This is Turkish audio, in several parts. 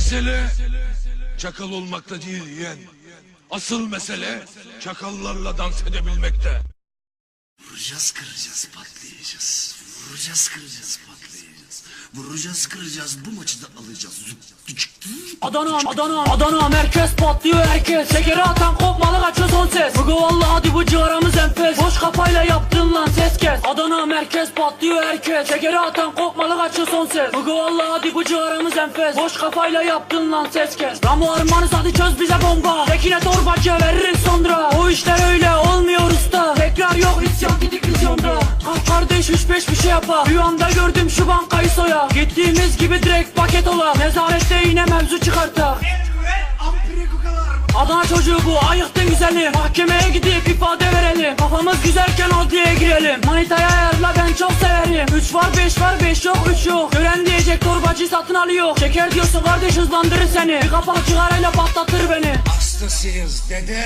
Mesele çakal olmakta değil yeğen. Asıl mesele çakallarla dans edebilmekte. Vuracağız kıracağız patlayacağız. Vuracağız kıracağız patlayacağız. Vuracağız kıracağız bu maçı da alacağız. Adana, Adana, Adana merkez patlıyor herkes Şekeri atan kopmalı kaçıyor son ses Bugü valla hadi bu ciğaramız enfes Boş kafayla yaptın lan ses kes. Adana merkez patlıyor herkes. Şekeri atan kopmalı kaçıyor son ses. Bugü valla hadi bu ciğaramız enfes. Boş kafayla yaptın lan ses kes. Ramo armanız hadi çöz bize bomba. Tekine torbacı veririz sonra. O işler öyle olmuyor usta. Tekrar yok isyan gidik vizyonda kardeş üç beş bir şey yapar Rüyamda gördüm şu bankayı soya. Gittiğimiz gibi direkt paket ola. Nezarette yine mevzu çıkartar Adana çocuğu bu ayıktın güzeli Mahkemeye gidip ifade verelim. Kafamız güzelken adliyeye girelim. Manitaya ayarla ben çok severim. 3 var 5 var 5 yok 3 yok. Gören diyecek torbacı satın alıyor. Şeker diyorsun kardeş hızlandırır seni. Bir kapak cigarayla patlatır beni. Hastasıyız dede.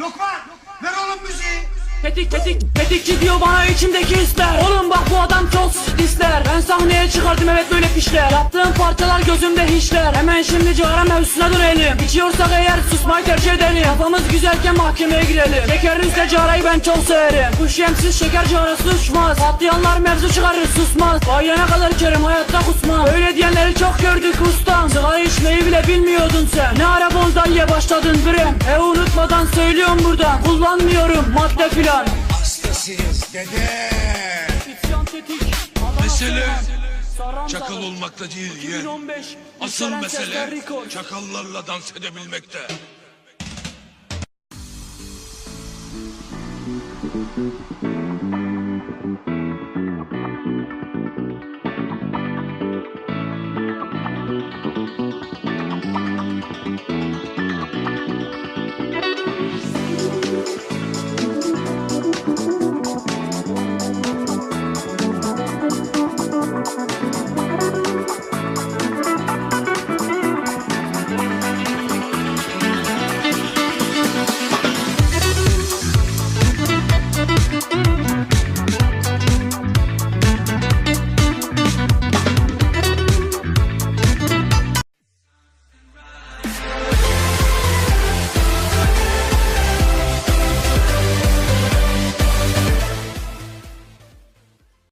Lokman ver oğlum müziği. Tetik tetik tetikçi diyor bana içimdeki hisler. Oğlum bak bu adam çok ister Ben sahneye çıkardım evet böyle fişler Yaptığım parçalar gözümde hiçler. Hemen şimdi cigara mevzusuna dönelim İçiyorsak eğer susmayı tercih edelim. Kafamız güzelken mahkemeye girelim. Şekerin üstüne cigarayı ben çok severim. Kuş yemsiz şeker cigarası uçmaz Patlayanlar mevzu çıkarır susmaz. Bayana kadar içerim hayatta kusmam Öyle diyenleri çok gördük ustam. Sigara içmeyi bile bilmiyordun sen. Ne ara bonzaiye başladın bre E unutmadan söylüyorum buradan Kullanmıyorum madde filan. Hastasıyız dede. Mesele çakal olmakta değil yeğen. 2015 Asıl mesele çakallarla dans edebilmekte.